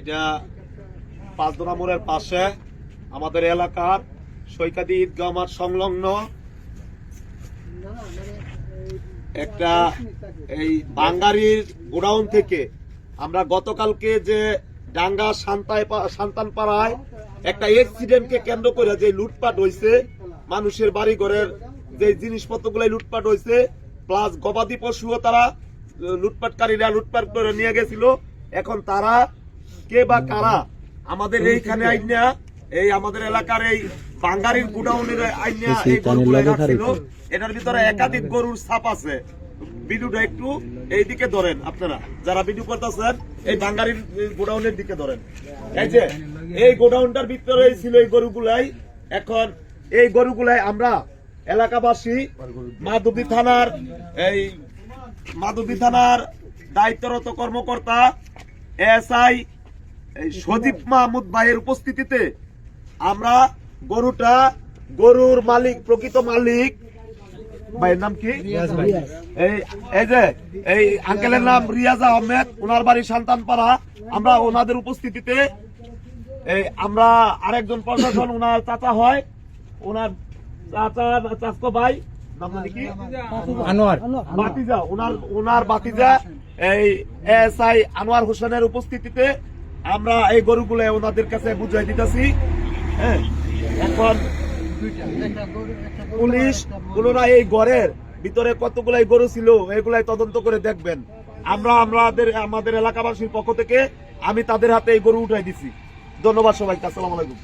এটা পাঁচদোনা মোড়ের পাশে আমাদের এলাকার সৈকাদি ঈদগাহ মাঠ সংলগ্ন। একটা এই বাঙ্গারির গোডাউন থেকে আমরা গতকালকে যে ডাঙ্গা সান্তায় সান্তান পাড়ায় একটা অ্যাক্সিডেন্টকে কেন্দ্র করে যে লুটপাট হয়েছে মানুষের বাড়ি ঘরের যে জিনিসপত্রগুলো লুটপাট হয়েছে প্লাস গবাদি পশুও তারা লুটপাটকারীরা লুটপাট করে নিয়ে গেছিল। এখন তারা কে বা কারা? আমাদের এইখানে আইনা এই আমাদের এলাকার এই বাঙ্গারির গুডাউনের আইনা এই গরুগুলো রাখছিল এটার ভিতরে একাধিক গরুর ছাপ আছে। ভিডিওটা একটু এইদিকে ধরেন আপনারা যারা ভিডিও করতেছেন এই বাঙ্গারির গোডাউনের দিকে ধরেন। এই যে এই গোডাউনটার ভিতরে ছিল এই গরুগুলাই। এখন এই গরুগুলাই আমরা এলাকাবাসী মাধবী থানার এই মাধবী থানার দায়িত্বরত কর্মকর্তা এসআই এই সদীপ মাহমুদ ভাইয়ের উপস্থিতিতে আমরা গরুটা গরুর মালিক প্রকৃত মালিক। ভাইয়ের নাম কি? এই এই যে এই আঙ্কেলের নাম রিয়াজ আহমেদ। ওনার বাড়ি সন্তানপাড়া। আমরা ওনাদের উপস্থিতিতে এই আমরা আরেকজন প্রশাসন ওনার চাচা হয়। ওনার চাচা চাচকো ভাই বাতিজা। ওনার ওনার বাতিজা এই এসআই আনোয়ার হোসেনের উপস্থিতিতে আমরা এই গরুগুলো ওনাদের কাছে বুঝাই দিতেছি হ্যাঁ? এখন পুলিশ কোনরা এই ঘরের ভিতরে কতগুলাই গরু ছিল, এগুলাই তদন্ত করে দেখবেন। আমরা আমাদের আমাদের এলাকাবাসীর পক্ষ থেকে আমি তাদের হাতে এই গরু উঠাই দিছি। ধন্যবাদ সবাইকে, আসসালামু আলাইকুম।